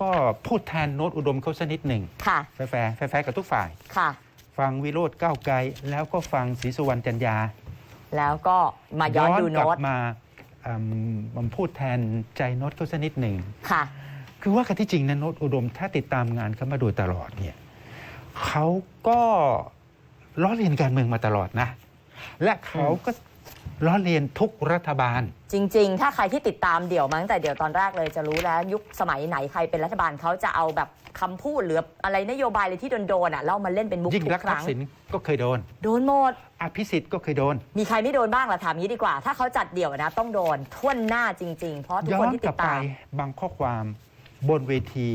ก็พูดแทนโน้ตอุดมเขาสักนิดหนึ่งค่ะ แฟร์ๆแฟร์ๆกับทุกฝ่าย ค่ะ ฟังวิโรธก้าวไกล แล้วก็ฟังศรีสุวรรณจันยา แล้วก็มาย้อนดูกลัโน้ตมาอืมมันพูดแทนใจโน้ตเขาสักนิดหนึ่ง ค่ะ คือว่ากันที่จริงนะโน้ตอุดมถ้าติดตามงานเขามาโดยตลอดเนี่ยเขาก็ล้อเลียนการเมืองมาตลอดนะ และเขาก็ ล้อเลียนทุกรัฐบาล จริง ๆ ถ้าใครที่ติดตามเดี่ยวมาตั้งแต่เดี่ยวตอนแรกเลยจะรู้แล้ว ยุคสมัยไหนใครเป็นรัฐบาลเขาจะเอาแบบคำพูดหรืออะไรนโยบายอะไรที่โดนๆอะแล้วเอามาเล่นเป็นมุกยิ่งทุรักกษคณ์ทัรั้กงษิณก็เคยโดน โดนหมดอภิสิทธิ์ก็เคยโดน มีใครไม่โดนบ้างล่ะถามนี้ดีกว่า ถ้าเขาจัดเดี่ยวนะต้องโดนท่วนหน้าจริง ๆ เพราะทุกย้อคนนที่กติลับดไปตามบางข้อความบนเวที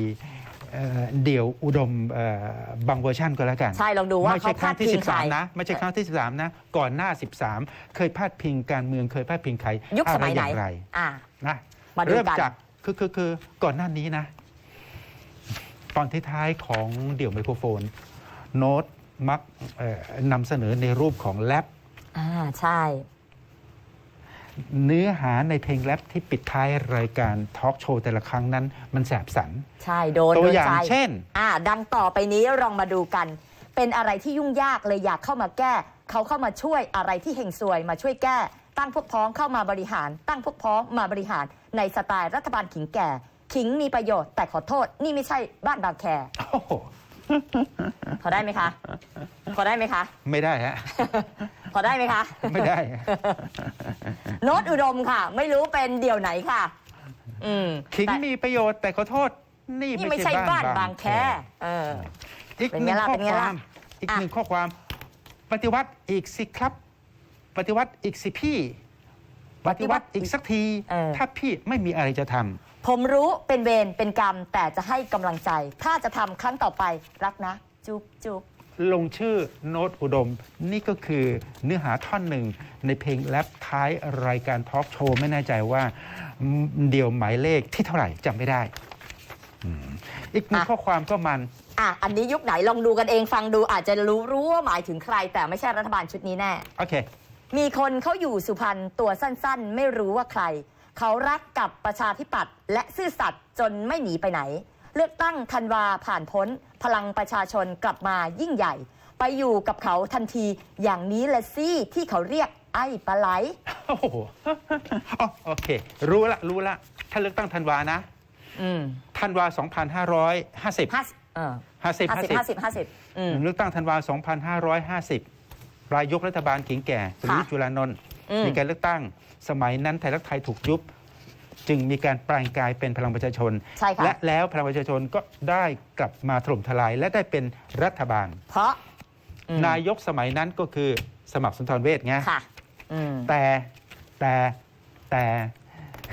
เอ่อเดี่ยวอุดมเอ่อบางเวอร์ชันก็แล้วกันใช่ลองดูว่าไม่เขาใช่คพารั้ดงที่พิงใคร13 นะ ไม่ใช่ครั้งที่ 13 นะ ก่อนหน้า 13 เคยพาดพิงการเมืองเคยพาดพิงใครยุคสมัยอะไหนรอย่างไรอ่านะมาดูเริ่มกันจากคือคือคือก่อนหน้านี้นะ ตอนท้ายๆของเดี่ยวไมโครโฟน โน้ตมักเอ่อนำเสนอในรูปของแรปอ่าใช่ เนื้อหาในเพลงแรปที่ปิดท้ายรายการทอล์กโชว์แต่ละครั้งนั้น มันแสบสัน ใช่โดนตัวโดนอย่างใจเช่น อ่า ดังต่อไปนี้ลองมาดูกัน เป็นอะไรที่ยุ่งยากเลยอยากเข้ามาแก้ เขาเข้ามาช่วยอะไรที่เฮงซวยมาช่วยแก้ ตั้งพวกพ้องเข้ามาบริหาร ตั้งพวกพ้องมาบริหารในสไตล์รัฐบาลขิงแก่ ขิงมีประโยชน์แต่ขอโทษ นี่ไม่ใช่บ้านบางแคโอ้โหพอได้ไหมคะ พอได้ไหมคะ ไม่ได้ฮะ พอได้ไหมคะ ไม่ได้ฮะ โน้ตอุดมค่ะ ไม่รู้เป็นเดี่ยวไหนค่ะ อืมขิงแต่มีประโยชน์แต่ขอโทษ นี่นี่ไม่ไม่ใช่ใช่บ้านบ้านบางแคเออ อีกเป็นหไงนึ่งล่ะข้อเป็นไงคล่ะวามอีกอะหนึ่งข้อความ ปฏิวัติอีกสิครับ ปฏิวัติอีกสิพี่ ปฏิวัติอีกสักที เออ ถ้าพี่ไม่มีอะไรจะทำ ผมรู้เป็นเวรเป็นกรรม แต่จะให้กำลังใจ ถ้าจะทำครั้งต่อไปรักนะ จุ๊บจุ๊บ ลงชื่อโน้ตอุดม นี่ก็คือเนื้อหาท่อนหนึ่งในเพลงแรปท้ายรายการทอล์กโชว์ไม่แน่ใจว่าอืมเดี่ยวหมายเลขที่เท่าไหร่จำไม่ได้อืมอีกหนึ่งอะข้อความก็มันอะอันนี้ยุคไหนลองดูกันเองฟังดูอาจจะรู้รู้ว่าหมายถึงใคร แต่ไม่ใช่รัฐบาลชุดนี้แน่โอเค มีคนเขาอยู่สุพรรณตัวสั้นๆ ไม่รู้ว่าใคร เขารักกับประชาธิปัตย์และซื่อสัตย์จนไม่หนีไปไหน เลือกตั้งธันวาผ่านพ้น พลังประชาชนกลับมายิ่งใหญ่ ไปอยู่กับเขาทันทีอย่างนี้ละสิที่เขาเรียกไอ้ปลาไหลโอ้โหอ๋อโอเค รู้ละรู้ละถ้าเลือกตั้งธันวานะอืมธันวา 2550ห้าสิบเออ50ห้าสิบห้าสิบห้าสิบอืมเลือกตั้งธันวา 2550รายยกรัฐบาลขิงแก่หรือค่ะจุลานนท์อืมมีการเลือกตั้ง สมัยนั้นไทยรักไทยถูกยุบ จึงมีการแปลงกายเป็นพลังประชาชน ใช่ค่ะ และแล้วพลังประชาชนก็ได้กลับมาถล่มทลาย และได้เป็นรัฐบาล เพราะอืมนายกสมัยนั้นก็คือสมัครสุนทรเวชไงค่ะอืมแต่แต่แต่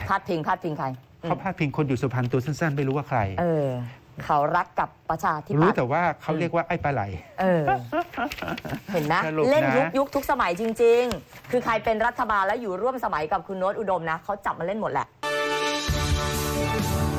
พาดพิงพาดพิงใครอืมเขาพาดพิงคนอยู่สุพรรณตัวสั้นๆ ไม่รู้ว่าใคร เออ เขารักกับประชาธิรู้ปัตย์แต่ว่าเขาเรียกว่าไอ้ปลาไหล เออ เห็นนะสรุปนะ เล่นยุคยุคทุกสมัยจริง ๆ คือใครเป็นรัฐบาลแล้วอยู่ร่วมสมัยกับคุณโน้ตอุดมนะเขาจับมาเล่นหมดแหละ life.